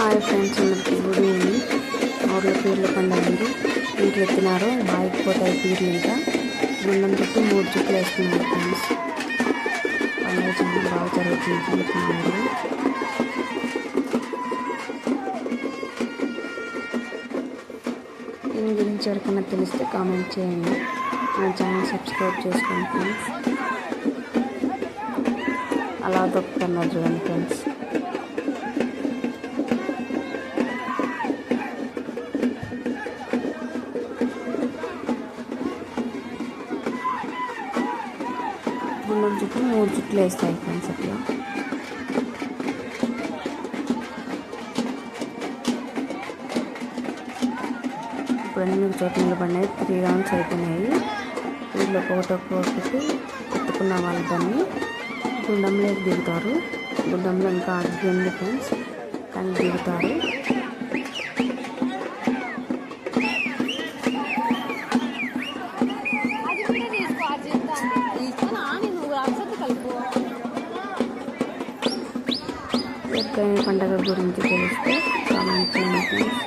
Hi friends అందరికీ good evening. ఊర్లో పీర్ల పండుగ ఉంది. ఇంట్లో ఎత్తినారు ఆగిపోతాయి పీర్లు ఇంకా. గుండం చుట్టూ మూడు చుట్టూ వేసుకున్నారు ఫ్రెండ్స్. పండుగ చాలా బాగా జరుగుతుంది ఫ్రెండ్స్ మా ఊళ్ళో దీని గురించి ఎవరికైనా తెలిస్తే కామెంట్ చేయండి. నా ఛానల్ సబ్స్క్రైబ్ చేసుకోండి ఫ్రెండ్స్. అలా దొక్కుతున్నారు చూడండి ఫ్రెండ్స్. మూడు జుట్లు మూడు జుట్లు వేస్తాయి ఫ్రెండ్స్ అట్లా. ఇప్పుడు ఎనిమిది చోట్ల నిలబడినాయి త్రీ రౌండ్స్ అయిపోయినాయి. వీళ్ళు ఒకటి ఒక్కొక్కటి ఎత్తుకున్న వాళ్ళు దాన్ని గుండంలోకి దిగుతారు. గుండంలో ఇంకా అగ్గి ఉంది ఫ్రెండ్స్ దాన్ని దిగుతారు. ఎక్కడైనా పండగ గురించి తెలిస్తే కామెంట్ చేయండి ఫ్రెండ్స్